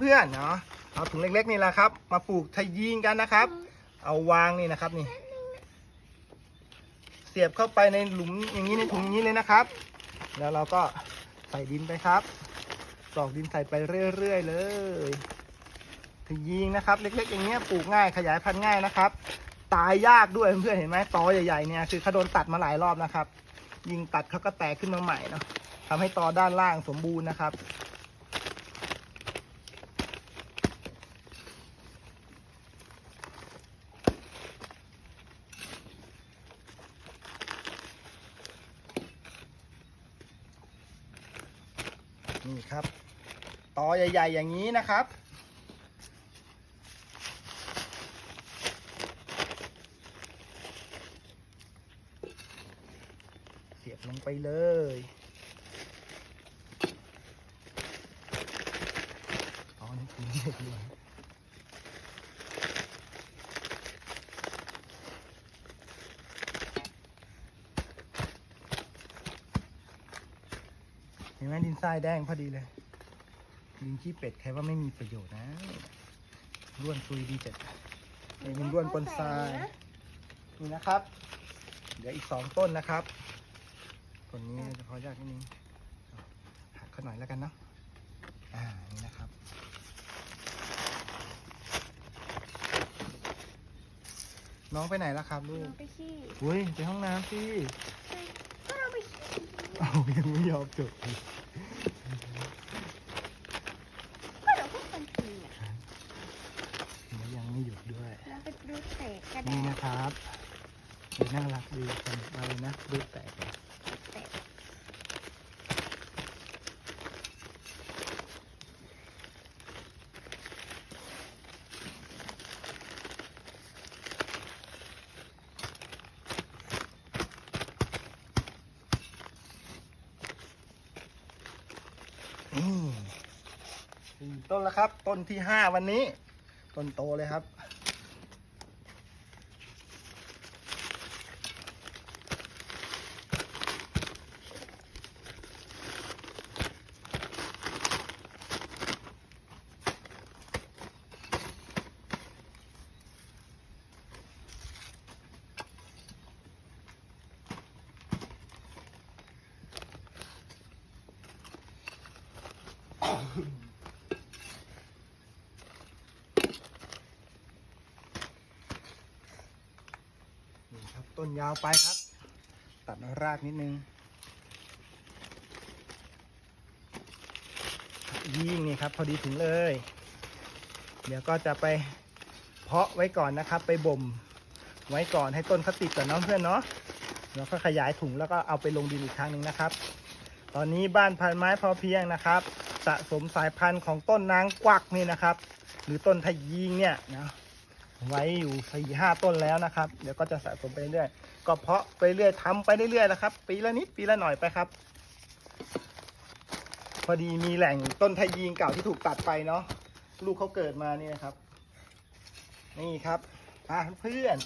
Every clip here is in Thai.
เพื่อนๆเนาะเอาถุงเล็ก ๆ นี่แหละครับ มาปลูกทะยีงกันนะครับ เอาวางนี่นะครับนี่ เสียบเข้าไปในหลุมอย่างนี้ในถุงนี้เลยนะครับ แล้วเราก็ใส่ดินไปครับกรอกดินใส่ไปเรื่อยๆเลยทะยีงนะครับ เล็ก ๆ อย่างเงี้ยปลูกง่ายขยายพันธุ์ง่ายนะครับ ตายยากด้วยเพื่อนๆเห็นไหมตอใหญ่ๆเนี่ยคือเขาโดนตัดมาหลายรอบนะครับ ยิงตัดเขาก็แตกขึ้นมาใหม่เนาะทำให้ตอด้านล่างสมบูรณ์นะครับ นี่ครับตอใหญ่ๆ อย่างนี้นะครับ เสียบลงไปเลยตอนี่คือเด็กเลย ห็นไหมดินทรายแดงพอดีเลย ดินขี้เป็ดใครว่าไม่มีประโยชน์นะร่วนซุยดีจัดเองเป็นร่วนปนทรายนี่นะครับ เดี๋ยวอีกสองต้นนะครับต้นนี้จะขอยากนิดนึงหักเขาหน่อยแล้วกันเนาะอ่านี่นะครับน้องไปไหนแล้วครับลูกเราไปขี้อุ้ยไปห้องน้ำสิก็เราไปขี้ เอายังไม่ยอมจบอีกก็เราก็คนขี้อะแล้วยังไม่หยุดด้วยเราไปดูเตะกระนี่ดาษนะครับเดี๋ยวน่ารักดีทำอะไรนะรูปแตกเลย สี่ต้นแล้วครับ ต้นที่ห้าวันนี้ ต้นโตเลยครับนี่ครับ ต้นยาวไปครับ ตัดรากนิดนึงยิ่งนี่ครับ พอดีถึงเลย เดี๋ยวก็จะไปเพาะไว้ก่อนนะครับ ไปบ่มไว้ก่อนให้ต้นเขาติดก่อนน้องเพื่อนเนาะแล้วก็ขยายถุงแล้วก็เอาไปลงดินอีกครั้งหนึ่งนะครับ ตอนนี้บ้านพันไม้พอเพียงนะครับ สะสมสายพันธุ์ของต้นนางกวักนี่นะครับ หรือต้นทะยีงเนี่ยนะ ไว้อยู่สี่ห้าต้นแล้วนะครับ เดี๋ยวก็จะสะสมไปเรื่อยๆก็เพาะไปเรื่อยทำไปเรื่อยๆนะครับ ปีละนิดปีละหน่อยไปครับ พอดีมีแหล่งต้นทยีงเก่าที่ถูกตัดไปเนาะลูกเขาเกิดมานี่นะครับ นี่ครับอะเพื่อน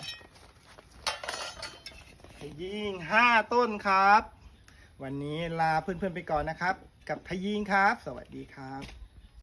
ทยีงห้าต้นครับ วันนี้ลาเพื่อนๆไปก่อนนะครับ กับทยีงครับ สวัสดีครับ